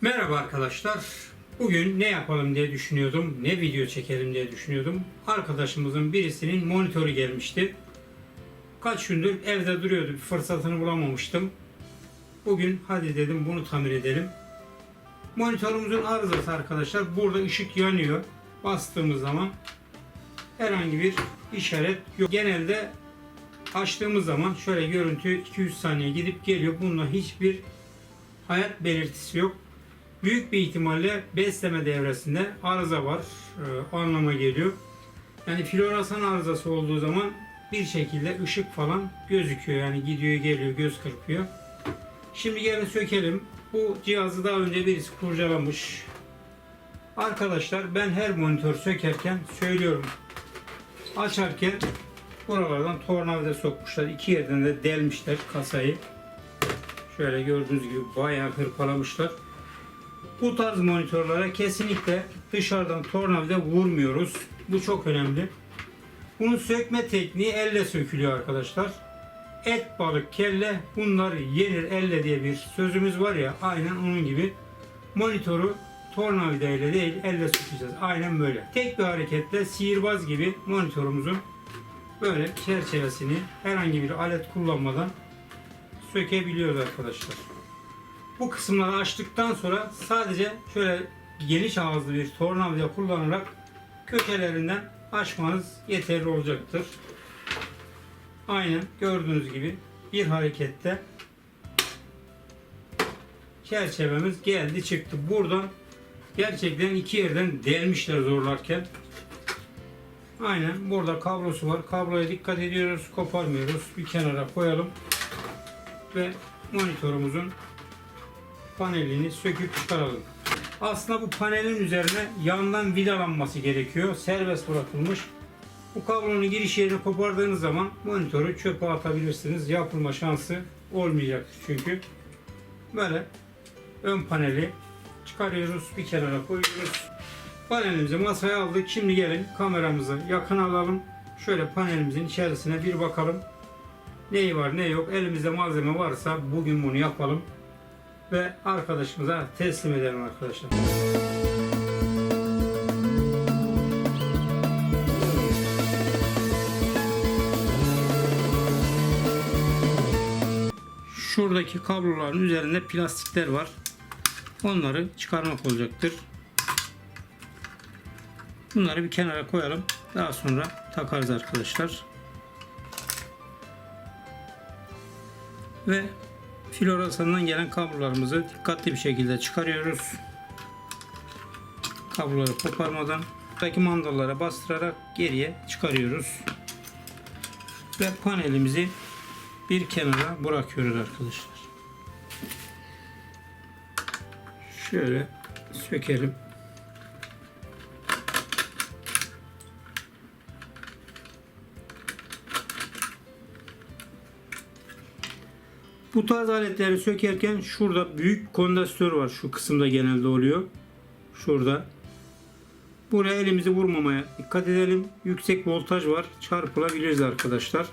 Merhaba arkadaşlar. Bugün ne yapalım diye düşünüyordum, ne video çekelim diye düşünüyordum. Arkadaşımızın birisinin monitörü gelmişti. Kaç gündür evde duruyordu, bir fırsatını bulamamıştım. Bugün hadi dedim bunu tamir edelim. Monitörümüzün arızası arkadaşlar. Burada ışık yanıyor. Bastığımız zaman herhangi bir işaret yok. Genelde açtığımız zaman şöyle görüntü 200 saniye gidip geliyor. Bunda hiçbir hayat belirtisi yok. Büyük bir ihtimalle besleme devresinde arıza var. e, anlama geliyor. Yani floresan arızası olduğu zaman bir şekilde ışık falan gözüküyor. Yani gidiyor geliyor göz kırpıyor. Şimdi gelin sökelim. Bu cihazı daha önce birisi kurcalamış. Arkadaşlar ben her monitör sökerken söylüyorum. Açarken buralardan tornavida sokmuşlar. İki yerden de delmişler kasayı. Şöyle gördüğünüz gibi bayağı hırpalamışlar. Bu tarz monitörlere kesinlikle dışarıdan tornavida vurmuyoruz. Bu çok önemli. Bunun sökme tekniği elle sökülüyor arkadaşlar. Et, balık, kelle bunlar yenir elle diye bir sözümüz var ya aynen onun gibi. Monitörü tornavida ile değil elle sökeceğiz. Aynen böyle. Tek bir hareketle sihirbaz gibi monitörümüzün böyle çerçevesini herhangi bir alet kullanmadan sökebiliyoruz arkadaşlar. Bu kısımları açtıktan sonra sadece şöyle geniş ağızlı bir tornavida kullanarak köşelerinden açmanız yeterli olacaktır. Aynen gördüğünüz gibi bir harekette çerçevemiz geldi çıktı. Buradan gerçekten iki yerden delmişler zorlarken. Aynen burada kablosu var. Kabloya dikkat ediyoruz. Koparmıyoruz. Bir kenara koyalım. Ve monitörümüzün panelini söküp çıkaralım. Aslında bu panelin üzerine yandan vidalanması gerekiyor. Serbest bırakılmış. Bu kablonun giriş yerini kopardığınız zaman monitörü çöpe atabilirsiniz. Yapılma şansı olmayacaktır çünkü. Böyle ön paneli çıkarıyoruz. Bir kenara koyuyoruz. Panelimizi masaya aldık. Şimdi gelin kameramızı yakın alalım. Şöyle panelimizin içerisine bir bakalım. Neyi var ne yok. Elimizde malzeme varsa bugün bunu yapalım ve arkadaşımıza teslim edelim arkadaşlar. Şuradaki kabloların üzerinde plastikler var. Onları çıkarmak olacaktır. Bunları bir kenara koyalım. Daha sonra takarız arkadaşlar. Ve floresandan gelen kablolarımızı dikkatli bir şekilde çıkarıyoruz. Kabloları koparmadan buradaki mandallara bastırarak geriye çıkarıyoruz. Ve panelimizi bir kenara bırakıyoruz arkadaşlar. Şöyle sökelim. Bu tarz aletleri sökerken şurada büyük kondansatör var. Şu kısımda genelde oluyor. Şurada. Buraya elimizi vurmamaya dikkat edelim. Yüksek voltaj var. Çarpılabiliriz arkadaşlar.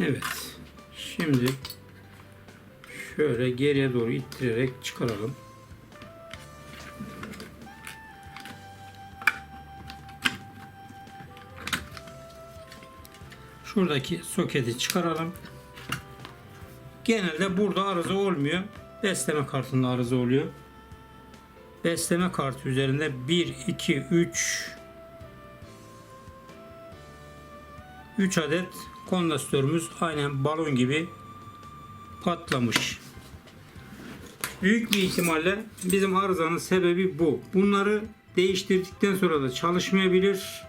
Evet. Şimdi şöyle geriye doğru ittirerek çıkaralım. Şuradaki soketi çıkaralım. Genelde burada arıza olmuyor. Besleme kartında arıza oluyor. Besleme kartı üzerinde 1, 2, 3 3 adet kondansatörümüz aynen balon gibi patlamış. Büyük bir ihtimalle bizim arızanın sebebi bu. Bunları değiştirdikten sonra da çalışmayabilir.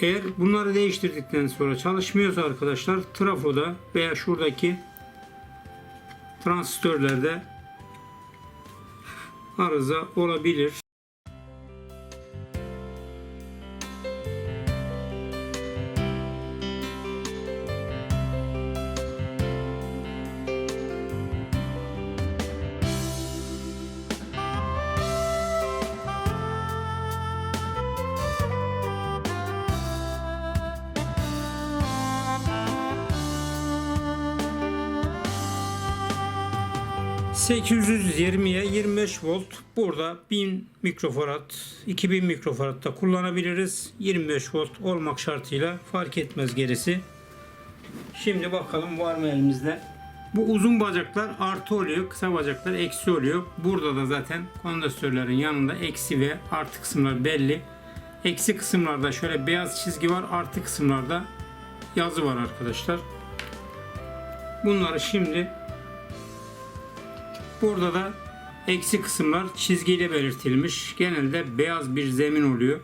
Eğer bunları değiştirdikten sonra çalışmıyorsa arkadaşlar trafoda veya şuradaki transistörlerde arıza olabilir. 820'ye 25 volt. Burada 1000 mikrofarad, 2000 mikrofarad da kullanabiliriz. 25 volt olmak şartıyla fark etmez gerisi. Şimdi bakalım var mı elimizde. Bu uzun bacaklar artı oluyor, kısa bacaklar eksi oluyor. Burada da zaten kondansatörlerin yanında eksi ve artı kısımlar belli. Eksi kısımlarda şöyle beyaz çizgi var, artı kısımlarda yazı var arkadaşlar. Bunları şimdi burada da eksi kısımlar çizgiyle belirtilmiş. Genelde beyaz bir zemin oluyor.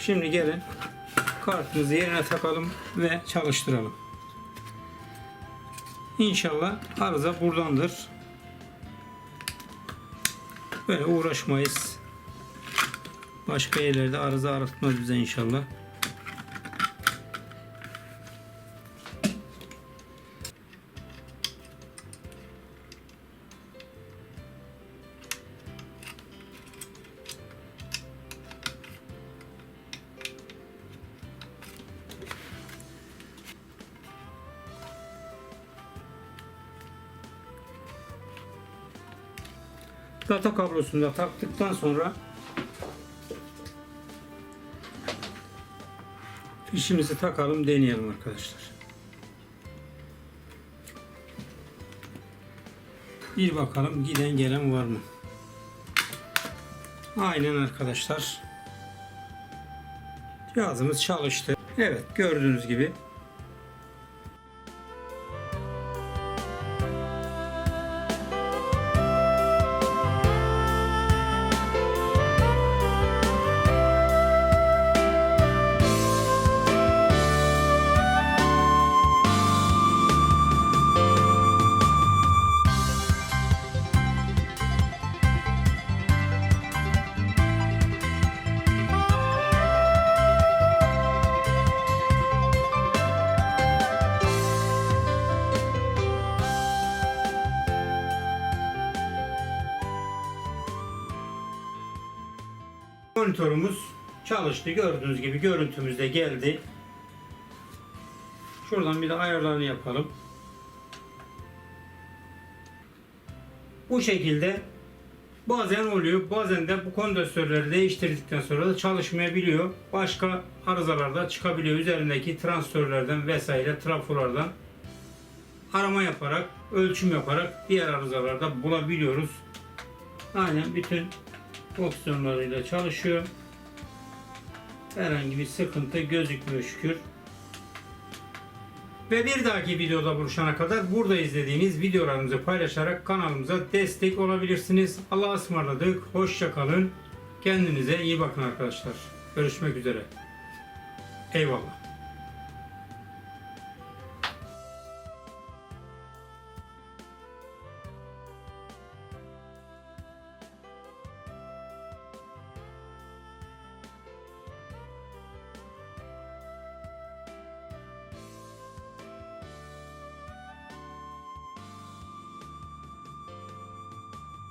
Şimdi gelin kartımızı yerine takalım ve çalıştıralım. İnşallah arıza buradandır. Böyle uğraşmayız. Başka yerlerde arıza aratmaz bize inşallah. Data kablosunu da taktıktan sonra fişimizi takalım deneyelim arkadaşlar. Bir bakalım giden gelen var mı? Aynen arkadaşlar. Cihazımız çalıştı. Evet gördüğünüz gibi Monitörümüz çalıştı. Gördüğünüz gibi görüntümüz de geldi. Şuradan bir de ayarlarını yapalım. Bu şekilde bazen oluyor. Bazen de bu kondansatörleri değiştirdikten sonra da çalışmayabiliyor. Başka arızalar da çıkabiliyor. Üzerindeki transistörlerden vesaire trafolardan arama yaparak, ölçüm yaparak diğer arızalarda bulabiliyoruz. Aynen bütün opsiyonlarıyla çalışıyor. Herhangi bir sıkıntı gözükmüyor şükür. Ve bir dahaki videoda buluşana kadar burada izlediğiniz videolarımızı paylaşarak kanalımıza destek olabilirsiniz. Allah'a ısmarladık. Hoşça kalın. Kendinize iyi bakın arkadaşlar. Görüşmek üzere. Eyvallah.